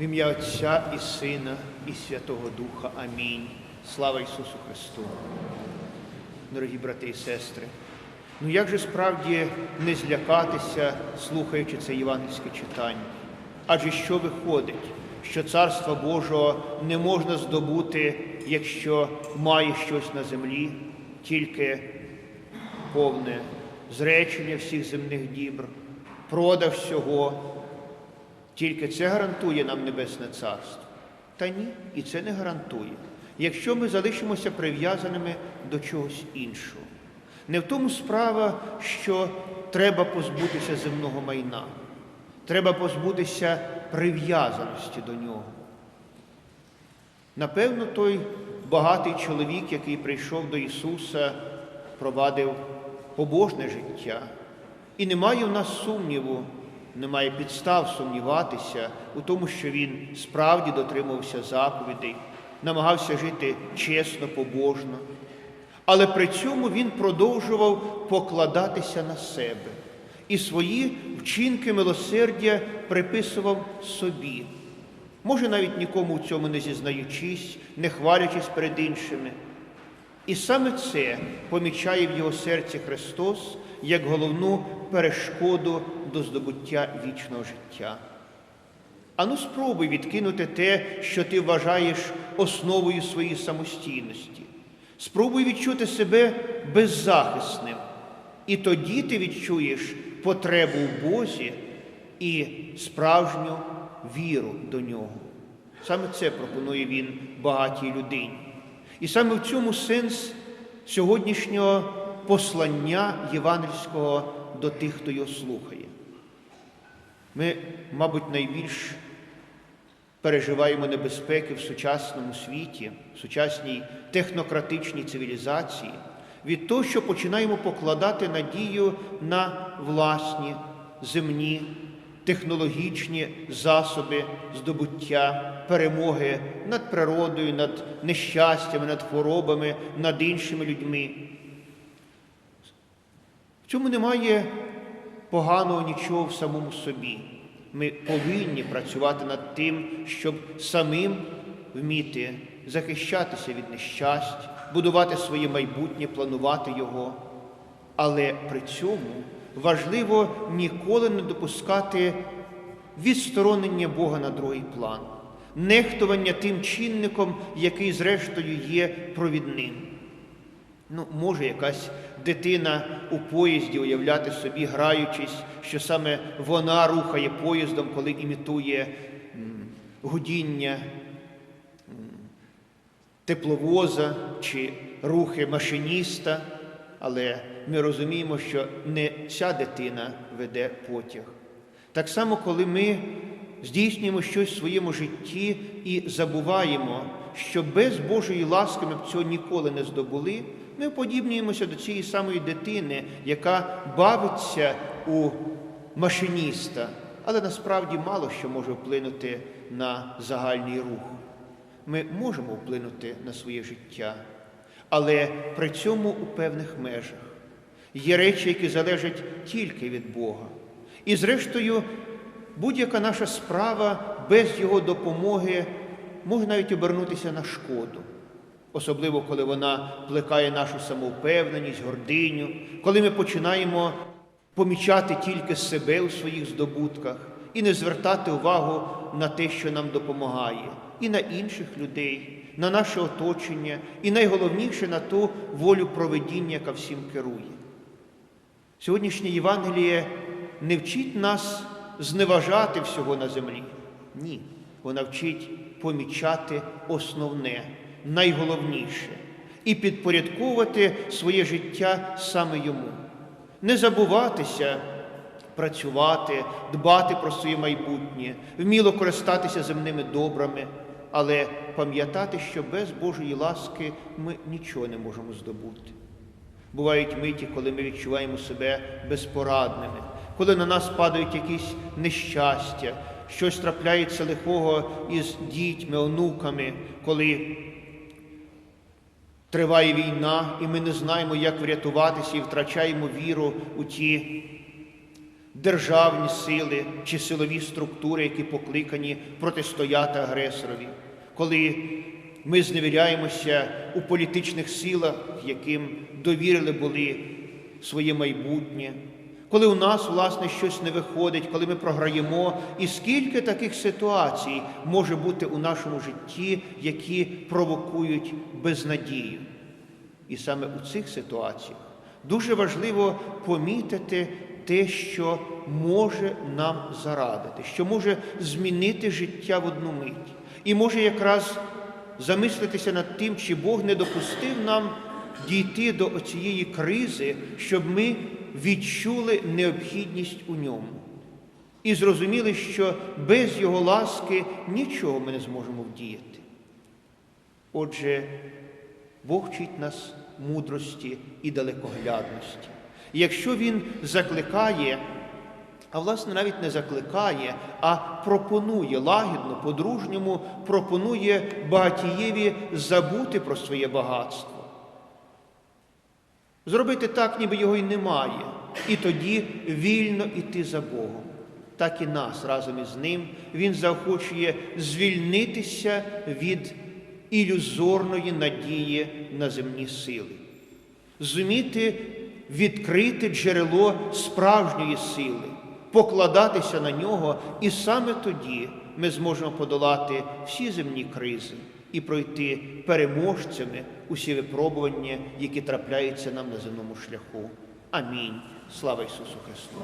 ім'я Отця і Сина, і Святого Духа. Амінь. Слава Ісусу Христу. Дорогі брати і сестри, ну як же справді не злякатися, слухаючи це євангельське читання? Адже що виходить, що Царства Божого не можна здобути, якщо має щось на землі, тільки повне зречення всіх земних дібр, продаж всього, тільки це гарантує нам Небесне Царство. Та ні, і це не гарантує. Якщо ми залишимося прив'язаними до чогось іншого. Не в тому справа, що треба позбутися земного майна, треба позбутися прив'язаності до нього. Напевно, той багатий чоловік, який прийшов до Ісуса, провадив побожне життя. І немає в нас сумніву, немає підстав сумніватися у тому, що він справді дотримувався заповідей, намагався жити чесно, побожно. Але при цьому він продовжував покладатися на себе і свої вчинки милосердя приписував собі. Може, навіть нікому в цьому не зізнаючись, не хвалячись перед іншими. І саме це помічає в його серці Христос як головну перешкоду до здобуття вічного життя. Ану, спробуй відкинути те, що ти вважаєш основою своєї самостійності. Спробуй відчути себе беззахисним. І тоді ти відчуєш потребу в Бозі і справжню віру до нього. Саме це пропонує він багатій людині. І саме в цьому сенс сьогоднішнього послання євангельського до тих, хто його слухає. Ми, мабуть, найбільш переживаємо небезпеки в сучасному світі, в сучасній технократичній цивілізації, від того, що починаємо покладати надію на власні земні технологічні засоби здобуття перемоги над природою, над нещастями, над хворобами, над іншими людьми. В цьому немає поганого нічого в самому собі. Ми повинні працювати над тим, щоб самим вміти захищатися від нещасть, будувати своє майбутнє, планувати його. Але при цьому важливо ніколи не допускати відсторонення Бога на другий план, нехтування тим чинником, який, зрештою, є провідним. Ну, може якась дитина у поїзді уявляти собі, граючись, що саме вона рухає поїздом, коли імітує гудіння тепловоза чи рухи машиніста, але ми розуміємо, що не ця дитина веде потяг. Так само, коли ми здійснюємо щось в своєму житті і забуваємо, що без Божої ласки ми б цього ніколи не здобули, ми подібнюємося до цієї самої дитини, яка бавиться у машиніста, але насправді мало що може вплинути на загальний рух. Ми можемо вплинути на своє життя, але при цьому у певних межах. Є речі, які залежать тільки від Бога. І, зрештою, будь-яка наша справа без Його допомоги може навіть обернутися на шкоду, особливо коли вона плекає нашу самовпевненість, гординю, коли ми починаємо помічати тільки себе у своїх здобутках і не звертати увагу на те, що нам допомагає, і на інших людей, на наше оточення, і найголовніше на ту волю проведіння, яка всім керує. Сьогоднішнє Євангеліє не вчить нас зневажати всього на землі. Ні, вона вчить помічати основне, найголовніше і підпорядковувати своє життя саме йому, не забуватися працювати, дбати про своє майбутнє, вміло користатися земними добрами, але пам'ятати, що без Божої ласки ми нічого не можемо здобути. Бувають миті, коли ми відчуваємо себе безпорадними, коли на нас падають якісь нещастя, щось трапляється лихого із дітьми, онуками, коли триває війна, і ми не знаємо, як врятуватися, і втрачаємо віру у ті державні сили чи силові структури, які покликані протистояти агресорові, коли ми зневіряємося у політичних силах, яким довірили були своє майбутнє, коли у нас, власне, щось не виходить, коли ми програємо, і скільки таких ситуацій може бути у нашому житті, які провокують безнадію. І саме у цих ситуаціях дуже важливо помітити те, що може нам зарадити, що може змінити життя в одну мить. І може якраз замислитися над тим, чи Бог не допустив нам дійти до оцієї кризи, щоб ми відчули необхідність у ньому. І зрозуміли, що без Його ласки нічого ми не зможемо вдіяти. Отже, Бог вчить нас мудрості і далекоглядності. Якщо Він закликає, а власне навіть не закликає, а пропонує лагідно, по-дружньому, пропонує багатієві забути про своє багатство. Зробити так, ніби його й немає, і тоді вільно йти за Богом. Так і нас разом із ним Він заохочує звільнитися від ілюзорної надії на земні сили, зуміти відкрити джерело справжньої сили, покладатися на нього, і саме тоді ми зможемо подолати всі земні кризи і пройти переможцями усі випробування, які трапляються нам на земному шляху. Амінь. Слава Ісусу Христу!